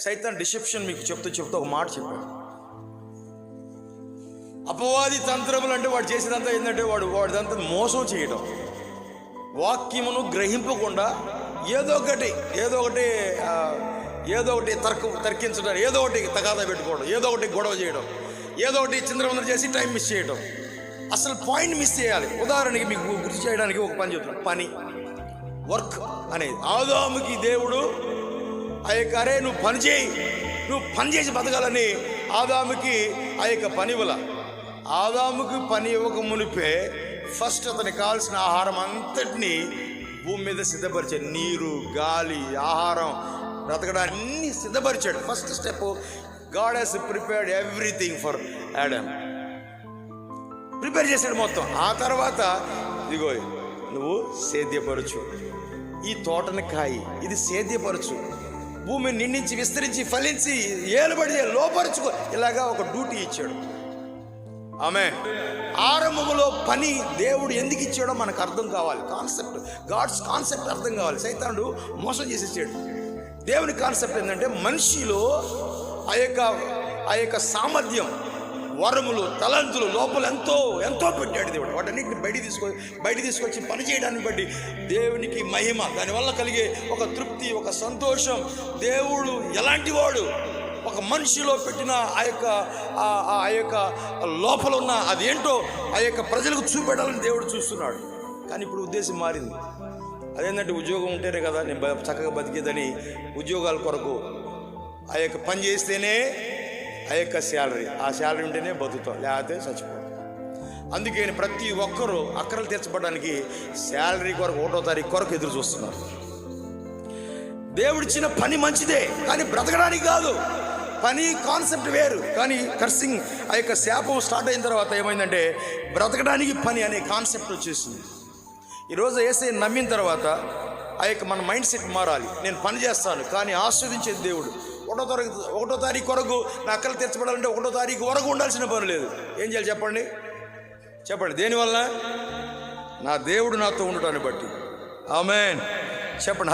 సైతాన్ డిసెప్షన్ మీకు చెప్తూ చెప్తూ ఒక మాట చెప్పాడు. అపవాది తంత్రములు అంటే వాడు చేసేదంతా ఏంటంటే వాడు వాడిదంతా మోసం చేయడం. వాక్యమును గ్రహింపకుండా ఏదో ఒకటి ఏదో ఒకటి ఏదో ఒకటి తర్క తర్కించడం ఏదో ఒకటి తగాదా పెట్టుకోవడం ఏదో ఒకటి గొడవ చేయడం ఏదో ఒకటి చింద్రవందర చేసి టైం మిస్ చేయడం. అసలు పాయింట్ మిస్ చేయాలి. ఉదాహరణకి మీకు గుర్తు చేయడానికి ఒక పని చెప్తున్నాను పని వర్క్ అనేది. ఆదాముకి దేవుడు ఆ యొక్క అరే నువ్వు పని చేయి. నువ్వు పని చేసి బతకాలని ఆదాముకి ఆ యొక్క పని ఇవ్వాల. ఆదాముకి పని ఇవ్వక మునిపే ఫస్ట్ అతనికి కావాల్సిన ఆహారం అంతటిని భూమి మీద సిద్ధపరిచాడు. నీరు గాలి ఆహారం బ్రతకడానికి అన్ని సిద్ధపరిచాడు. First step God he's prepared everything for Adam prepare చేశాడు మొత్తం. ఆ తర్వాత ఇదిగో నువ్వు సేద్యపరచు. ఈ తోటని కాయి. ఇది సేద్యపరచు. భూమి నిండించి విస్తరించి ఫలించి ఏలుబడి లోపరుచుకో. ఇలాగా ఒక డ్యూటీ ఇచ్చాడు. ఆమె ఆరంభములో పని దేవుడు ఎందుకు ఇచ్చాడో మనకు అర్థం కావాలి. కాన్సెప్ట్ గాడ్స్ కాన్సెప్ట్ అర్థం కావాలి. సైతానుడు మోసం చేసేసాడు. దేవుని కాన్సెప్ట్ ఏంటంటే మనిషిలో ఆ యొక్క ఆ యొక్క సామర్థ్యం వరములు తలంతులు లోపల ఎంతో ఎంతో పెట్టాడు దేవుడు. వాటన్నిటిని బయట తీసుకొని బయట తీసుకొచ్చి పని చేయడాన్ని బట్టి దేవునికి మహిమ దానివల్ల కలిగే ఒక తృప్తి ఒక సంతోషం. దేవుడు ఎలాంటి వాడు? ఒక మనిషిలో పెట్టిన ఆ యొక్క ఆ- ఆ యొక్క లోపల ఉన్న అదేంటో ఆ యొక్క ప్రజలకు చూపెట్టాలని దేవుడు చూస్తున్నాడు. కానీ ఇప్పుడు ఉద్దేశం మారింది. అదేంటంటే ఉద్యోగం ఉంటేనే కదా నేను చక్కగా బతికేదని ఉద్యోగాల కొరకు ఆ యొక్క పని చేస్తేనే ఆ యొక్క శాలరీ. ఆ శాలరీ ఉంటేనే బతుకుతాం. లేకపోతే చచ్చిపోతాం. అందుకే ప్రతి ఒక్కరూ అక్కరలు తీర్చబడడానికి శాలరీ కొరకు ఒకటో తారీఖు కొరకు ఎదురు చూస్తున్నారు. దేవుడిచ్చిన పని మంచిదే కానీ బ్రతకడానికి కాదు. పని కాన్సెప్ట్ వేరు. కానీ కర్సింగ్ ఆ యొక్క శాపం స్టార్ట్ అయిన తర్వాత ఏమైందంటే బ్రతకడానికి పని అనే కాన్సెప్ట్ వచ్చేసింది. ఈరోజు ఏసై నమ్మిన తర్వాత ఆ యొక్క మన మైండ్ సెట్ మారాలి. నేను పని చేస్తాను కానీ ఆస్వాదించేది దేవుడు. ఒకటో తారీఖు ఒకటో తారీఖు వరకు నా అక్కలు తెచ్చబడాలంటే ఒకటో తారీఖు వరకు ఉండాల్సిన పని లేదు. ఏం చేయాలి చెప్పండి? చెప్పండి. దేనివల్ల నా దేవుడు నాతో ఉండటాన్ని బట్టి. ఆమెన్. చెప్పండి.